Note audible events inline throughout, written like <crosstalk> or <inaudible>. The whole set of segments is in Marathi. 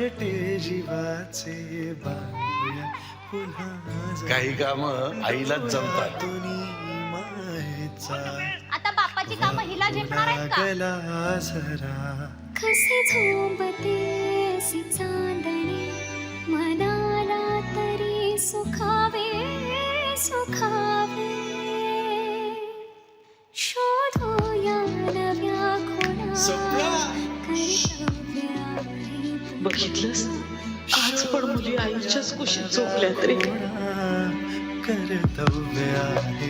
घरटे जीवाचे बांधूया पुन्हा काही काम आईलाच जमतात. तुम्ही मायेचा आता बापाची कामं हिला झेपणार आहेत का? लागला जरा कसे झोंबते अशी चांदणे? मनाला तरी सुखावे सुखावे. शोधूया नव्या खुणा. बघितलंस? आज पण मुली आईच्याच कुशीत झोपल्यात रे. कर्तव्य आहे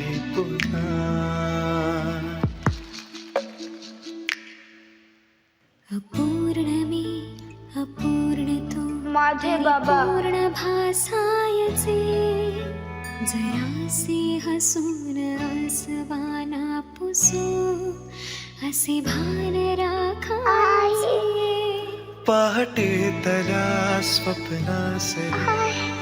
अपूर्ण मी अपूर्ण तू माझे बाबा. पूर्ण भासायचे जरासे हसून आसवाना पुसू असे भान राखायचे. पहाटे तला स्वप्नासे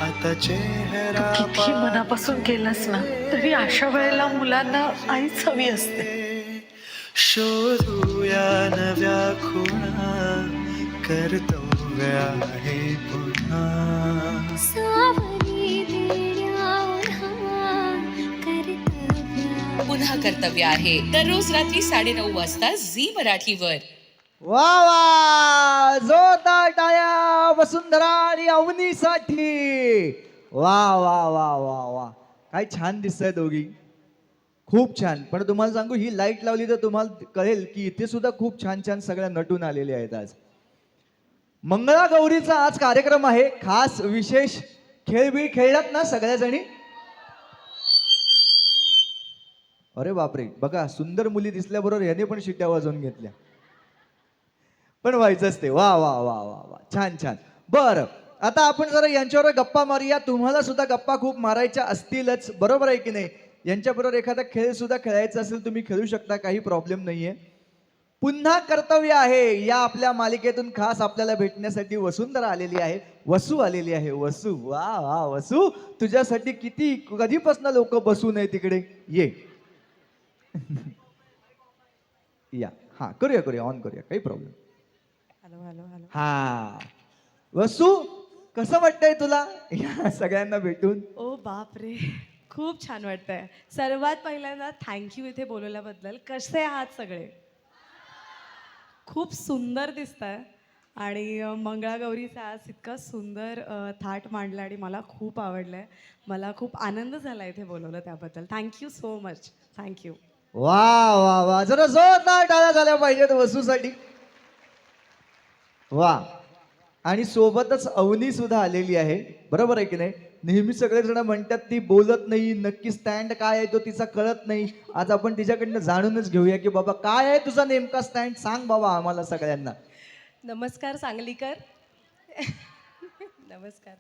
आता चेहरा किती मनापासून केलंस ना तरी अशा वेळेला मुलांना आईच हवी असते. शोधूया नव्या खुणा कर्तव्य आहे पुन्हा. पुन्हा कर्तव्य आहे. दररोज रात्री साडेनऊ वाजता झी मराठीवर. वा वा जोरदार टाळ्या वसुंधरा आणि अवनीसाठी. वा वा वा वा वा. काय छान दिसतंय दोघी. खूप छान. पण तुम्हाला सांगू ही लाइट लावली तर तुम्हाला कळेल की इथे सुद्धा खूप छान छान सगळ्या नटून आलेले आहेत आज. मंगळागौरीचा आज कार्यक्रम आहे. खास विशेष खेळ बिळ खेळलात ना सगळ्या जणी अरे बापरे. बघा सुंदर मुली दिसल्याबरोबर याने पण शिट्या वाजवून घेतल्या. पण व्हायचंच ते वा वा वा वा वा. छान छान. बरं. आता आपण जरा यांच्यावर गप्पा मारूया. तुम्हाला सुद्धा गप्पा खूप मारायच्या असतीलच. बरोबर आहे की नाही? यांच्याबरोबर एखादा खेळ सुद्धा खेळायचा असेल तुम्ही खेळू शकता. काही प्रॉब्लेम नाहीये. पुन्हा कर्तव्य आहे. या आपल्या मालिकेतून खास आपल्याला भेटण्यासाठी वसुंधरा आलेली आहे. वसू आलेली आहे. वसू. वा वा वसू. तुझ्यासाठी किती कधीपासून लोक बसू नये तिकडे? ये. <laughs> या. हा करूया करूया. ऑन करूया. काही प्रॉब्लेम हा. वसू कसं वाटतंय तुला? या सगळ्यांना भेटून. ओ बाप रे खूप छान वाटतंय. सर्वात पहिल्यांदा थँक्यू इथे बोलवल्याबद्दल. कसे आहात सगळे? खूप सुंदर दिसत आहे आणि मंगळागौरीचा आज इतका सुंदर अ, थाट मांडला आणि मला खूप आवडलं आहे मला खूप आनंद झाला इथे बोलवलं त्याबद्दल. थँक्यू सो मच थँक्यू वा वा वा. जरा जोरदार टाळ्या झाल्या पाहिजेत वसूसाठी. वा. आणि सोबतच अवनी सुद्धा आलेली आहे. बरोबर आहे की नाही? नेहमी सगळेजण म्हणतात ती बोलत नाही नक्की स्टँड काय आहे तो तिचा कळत नाही. आज आपण तिच्याकडनं जाणूनच घेऊया की बाबा काय आहे तुझा नेमका स्टँड सांग बाबा आम्हाला सगळ्यांना. नमस्कार सांगलीकर. नमस्कार.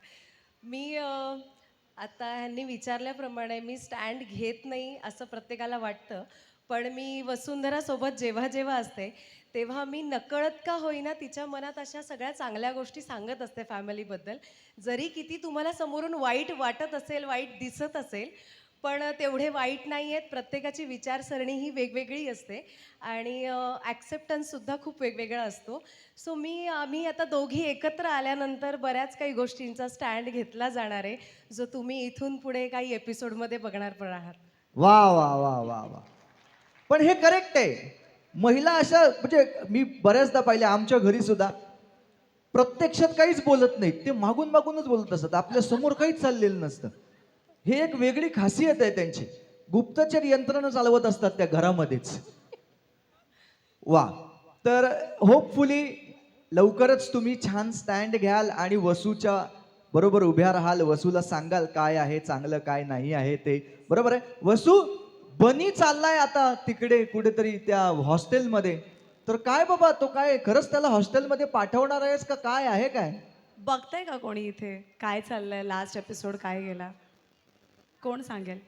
मी आता ह्यांनी विचारल्याप्रमाणे मी स्टँड घेत नाही असं प्रत्येकाला वाटतं. पण मी वसुंधरासोबत जेव्हा जेव्हा असते तेव्हा मी नकळत का होईना तिच्या मनात अशा सगळ्या चांगल्या गोष्टी सांगत असते फॅमिलीबद्दल. जरी किती तुम्हाला समोरून वाईट वाटत असेल वाईट दिसत असेल पण तेवढे वाईट नाही आहेत. प्रत्येकाची विचारसरणी ही वेगवेगळी असते आणि ॲक्सेप्टन्ससुद्धा खूप वेगवेगळा असतो. सो मी आम्ही आता दोघी एकत्र आल्यानंतर बऱ्याच काही गोष्टींचा स्टँड घेतला जाणार आहे जो तुम्ही इथून पुढे काही एपिसोडमध्ये बघणार पण आहात. वा वा वा वा वा. पण हे करेक्ट आहे. महिला अशा म्हणजे मी बऱ्याचदा पाहिले आमच्या घरी सुद्धा प्रत्यक्षात काहीच बोलत नाहीत. ते मागून मागूनच बोलत असतात. आपल्यासमोर काहीच चाललेलं नसतं. हे एक वेगळी खासियत आहे त्यांची. गुप्तचर यंत्रणा चालवत असतात त्या घरामध्येच. वा. तर होपफुली लवकरच तुम्ही छान स्टँड घ्याल आणि वसूच्या बरोबर उभ्या राहाल. वसूला सांगाल काय आहे चांगलं काय नाही आहे ते. बरोबर आहे? वसू बनी चाललाय आता तिकडे कुठेतरी त्या हॉस्टेलमध्ये. तर काय बाबा तो काय खरंच त्याला हॉस्टेलमध्ये पाठवणार आहेस का? काय आहे काय? बघताय का कोणी इथे? काय चाललंय? लास्ट एपिसोड काय गेला? कोण सांगेल?